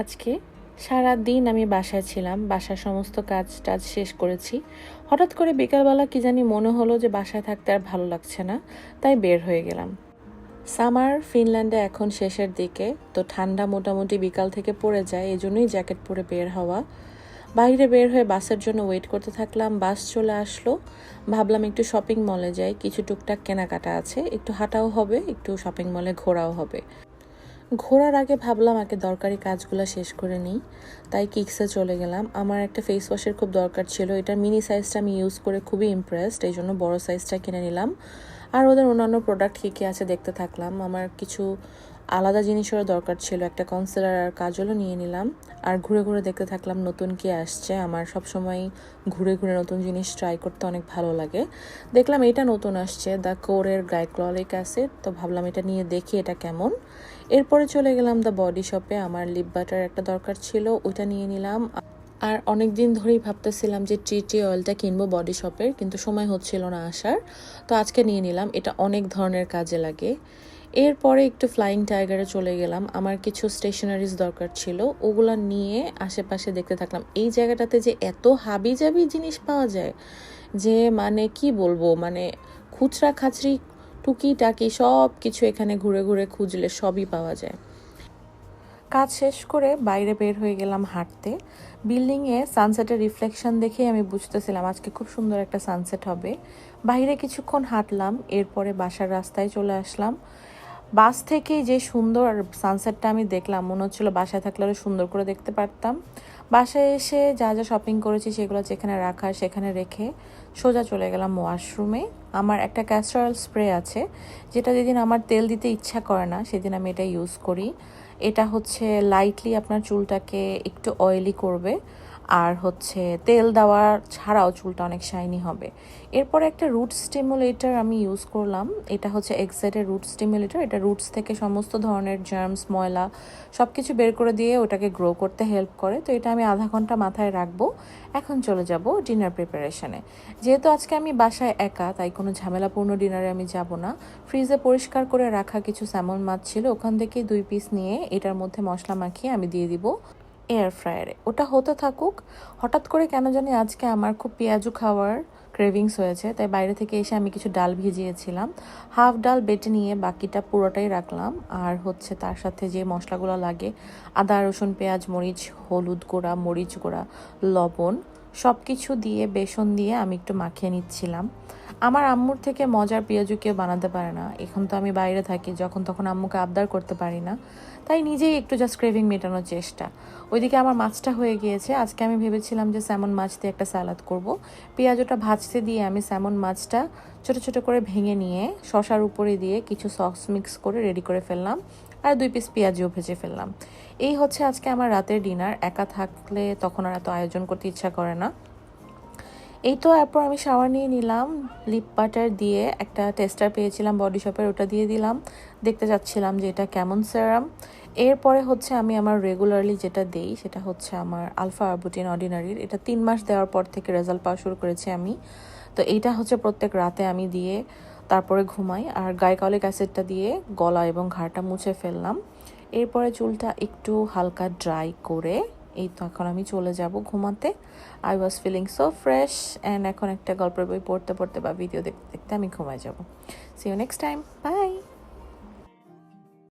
আজকে সারা দিন আমি বাসায় ছিলাম, বাসার সমস্ত কাজ টাজ শেষ করেছি। হঠাৎ করে বিকালবেলা কি জানি মনে হলো যে বাসায় থাকতে আর ভালো লাগছে না, তাই বের হয়ে গেলাম। সামার ফিনল্যান্ডে এখন শেষের দিকে, তো ঠান্ডা মোটামুটি বিকাল থেকে পড়ে যায় এই জন্যই জ্যাকেট পরে বের হওয়া। বাইরে বের হয়ে বাসের জন্য ওয়েট করতে থাকলাম, বাস চলে আসলো। ভাবলাম একটু শপিং মলে যাই, কিছু টুকটাক কেনাকাটা আছে, একটু হাঁটাও হবে, একটু শপিং মলে ঘোরাও হবে। ঘোরার আগে ভাবলাম আগে দরকারি কাজগুলো শেষ করে নিই। তাই কিক্সে চলে গেলাম। আমার একটা ফেস ওয়াশের খুব দরকার ছিল। এটার মিনি সাইজটা আমি ইউজ করে খুবই ইমপ্রেসড এই জন্য বড়ো সাইজটা কিনে নিলাম। আর ওদের অন্যান্য প্রোডাক্ট কী কী আছে দেখতে থাকলাম। আমার কিছু আলাদা জিনিসেরও দরকার ছিল। একটা কনসিলার আর কাজলও নিয়ে নিলাম। আর ঘুরে ঘুরে দেখতে থাকলাম নতুন কি আসছে। আমার সব সময় ঘুরে ঘুরে নতুন জিনিস ট্রাই করতে অনেক ভালো লাগে। দেখলাম এটা নতুন আসছে। দ্য কোরের গ্লাইক্ললিক অ্যাসিড তো ভাবলাম এটা নিয়ে দেখি এটা কেমন। এরপরে চলে গেলাম দ্য বডি শপে আমার লিপ বাটার একটা দরকার ছিল ওইটা নিয়ে নিলাম। আর অনেক দিন ধরেই ভাবতেছিলাম যে টি টি অয়েলটা কিনবো বডি শপের কিন্তু সময় হচ্ছিল না আসার। তো আজকে নিয়ে নিলাম, এটা অনেক ধরনের কাজে লাগে। এরপরে একটু ফ্লাইং টাইগারে চলে গেলাম, আমার কিছু স্টেশনারিজ দরকার ছিল, ওগুলা নিয়ে আশেপাশে দেখতে থাকলাম। এই জায়গাটাতে যে এত হাবি জাবি জিনিস পাওয়া যায়, যে মানে কি বলব মানে খুচরা খাচরি টুকি টাকি সব কিছু এখানে ঘুরে ঘুরে খুঁজলে সবই পাওয়া যায়। কাজ শেষ করে বাইরে বের হয়ে গেলাম হাঁটতে। বিল্ডিংয়ে সানসেটের রিফ্লেকশন দেখেই আমি বুঝতেছিলাম আজকে খুব সুন্দর একটা সানসেট হবে। বাইরে কিছুক্ষণ হাঁটলাম, এরপরে বাসার রাস্তায় চলে আসলাম। বাস থেকে যে সুন্দর সানসেটটা আমি দেখলাম, মনে হচ্ছিল বাসায় থাকলে আরও সুন্দর করে দেখতে পারতাম। বাসায় এসে যা যা শপিং করেছি সেগুলো যেখানে রাখা, সেখানে রেখে সোজা চলে গেলাম ওয়াশরুমে আমার একটা ক্যাস্টর স্প্রে আছে, যেটা যেদিন আমার তেল দিতে ইচ্ছা করে না, সেদিন আমি এটা ইউজ করি। এটা হচ্ছে লাইটলি আপনার চুলটাকে একটু অয়েলি করবে। আর হচ্ছে তেল দেওয়া ছাড়াও চুলটা অনেক শাইনি হবে। এরপরে একটা রুট স্টিমুলেটর আমি ইউজ করলাম। এটা হচ্ছে এক্সাইটের রুট স্টিমুলেটর এটা রুটস থেকে সমস্ত ধরনের জার্মস ময়লা সব কিছু বের করে দিয়ে ওটাকে গ্রো করতে হেল্প করে। তো এটা আমি আধা ঘণ্টা মাথায় রাখব। এখন চলে যাব ডিনার প্রিপারেশনে যেহেতু আজকে আমি বাসায় একা, তাই কোনো ঝামেলাপূর্ণ ডিনারে আমি যাব না। ফ্রিজে পরিষ্কার করে রাখা কিছু স্যামন মাছ ছিল, ওখান থেকে দুই পিস নিয়ে এটার মধ্যে মশলা মাখিয়ে আমি দিয়ে দিব। এয়ার ফ্রায়ারে ওটা হতে থাকুক, হঠাৎ করে কেন জানি আজকে আমার খুব পেঁয়াজু খাওয়ার ক্রেভিংস হয়েছে, তাই বাইরে থেকে এসে আমি কিছু ডাল ভিজিয়েছিলাম। হাফ ডাল বেটে নিয়ে বাকিটা পুরোটাই রাখলাম, আর হচ্ছে তার সাথে যে মশলাগুলো লাগে, আদা, রসুন, পেঁয়াজ, মরিচ, হলুদ গুঁড়া, মরিচ গুঁড়া, লবণ সব কিছু দিয়ে, বেসন দিয়ে আমি একটু মাখিয়ে নিচ্ছিলাম। আমার আম্মুর থেকে মজার পেঁয়াজু কেউ বানাতে পারে না। এখন তো আমি বাইরে থাকি, যখন তখন আম্মুকে আবদার করতে পারি না। তাই নিজেই একটু জাস্ট ক্রেভিং মেটানোর চেষ্টা। ওইদিকে আমার মাছটা হয়ে গিয়েছে। আজকে আমি ভেবেছিলাম যে স্যামন মাছ দিয়ে একটা স্যালাদ করব। পেঁয়াজটা ভাজতে দিয়ে আমি স্যামন মাছটা ছোট ছোট করে ভেঙে নিয়ে, শশার উপরে দিয়ে কিছু সস মিক্স করে রেডি করে ফেললাম। আর দুই পিস পেঁয়াজিও ভেজে ফেললাম। এই হচ্ছে আজকে আমার রাতের ডিনার। একা থাকলে তখন আর এত আয়োজন করতে ইচ্ছা করে না। এই তো এরপর আমি শাওয়ার নিয়ে নিলাম লিপ বাটার দিয়ে একটা টেস্টার পেয়েছিলাম বডি শপের ওটা দিয়ে দিলাম। দেখতে যাচ্ছিলাম যে এটা কেমন সেরাম এরপরে হচ্ছে আমি আমার রেগুলারলি যেটা দেই, সেটা হচ্ছে আমার আলফা আরবুটিন অর্ডিনারির এটা তিন মাস দেওয়ার পর থেকে রেজাল্ট পাওয়া শুরু করেছি আমি। তো এইটা হচ্ছে প্রত্যেক রাতে আমি দিয়ে তারপরে ঘুমাই আর গাইকলিক অ্যাসিডটা দিয়ে গলা এবং ঘাড়টা মুছে ফেললাম। এরপরে চুলটা একটু হালকা ড্রাই করে, এই তো এখন আমি চলে যাব ঘুমাতে। I was feeling so fresh and এখন একটা গল্পের বই পড়তে পড়তে বা ভিডিও দেখতে দেখতে আমি ঘুমায় যাব। See you next time bye